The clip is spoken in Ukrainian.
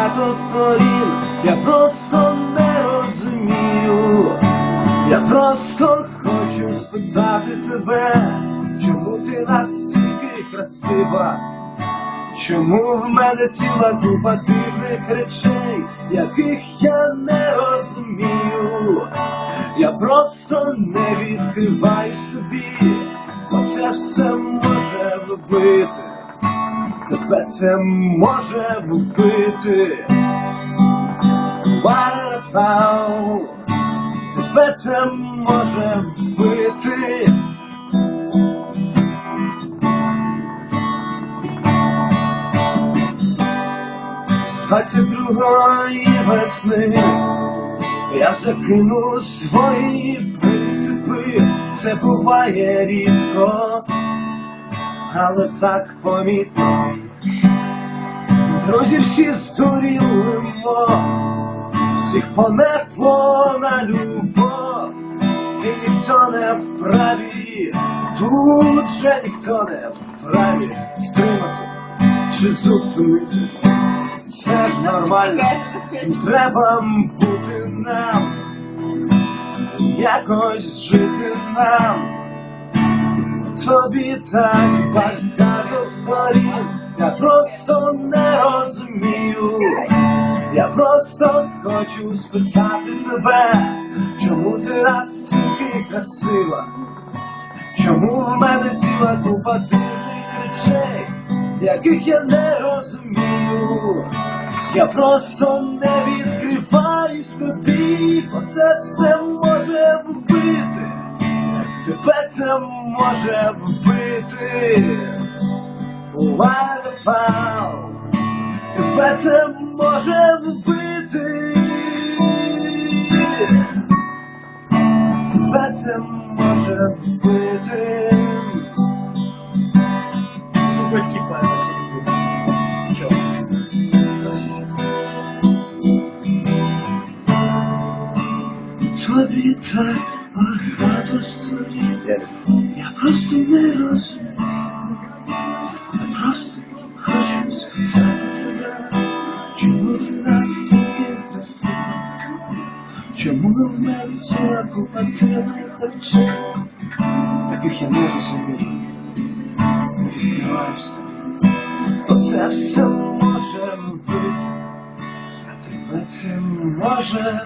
багато сторін, я просто не розумію. Я просто хочу спитати тебе, чому ти настільки красива? Чому в мене ціла купа дивних речей, яких я не розумію? Я просто не відкриваюсь тобі, бо це все може вбити. Тебе це може вбити. Waterfall, тебе це може вбити. З 22-ї весни я закину свої принципи, це буває рідко, але так помітно. Друзі всі здурілимо, всіх понесло на любов, і ніхто не вправі, тут же ніхто не вправі стримати чи зупинити. Це ж нормально, треба бути нам, якось жити нам. Тобі так багато просто хочу спитати тебе, чому ти настільки красива? Чому в мене ціла купа дивних речей, яких я не розумію? Я просто не відкриваюсь тобі, бо це все може вбити. Тебе це може вбити. Waterfall, тебе це може вбити. Це може вбити. Ну, батьки пам'яті люблю. Чого? Тобі так багато сторін. Я просто не розумію. Ти настільки красива? Чому в мене ціла купа речей, яких я не розумію? Відкриваюсь тобі. Оце все може вбити, а тебе це може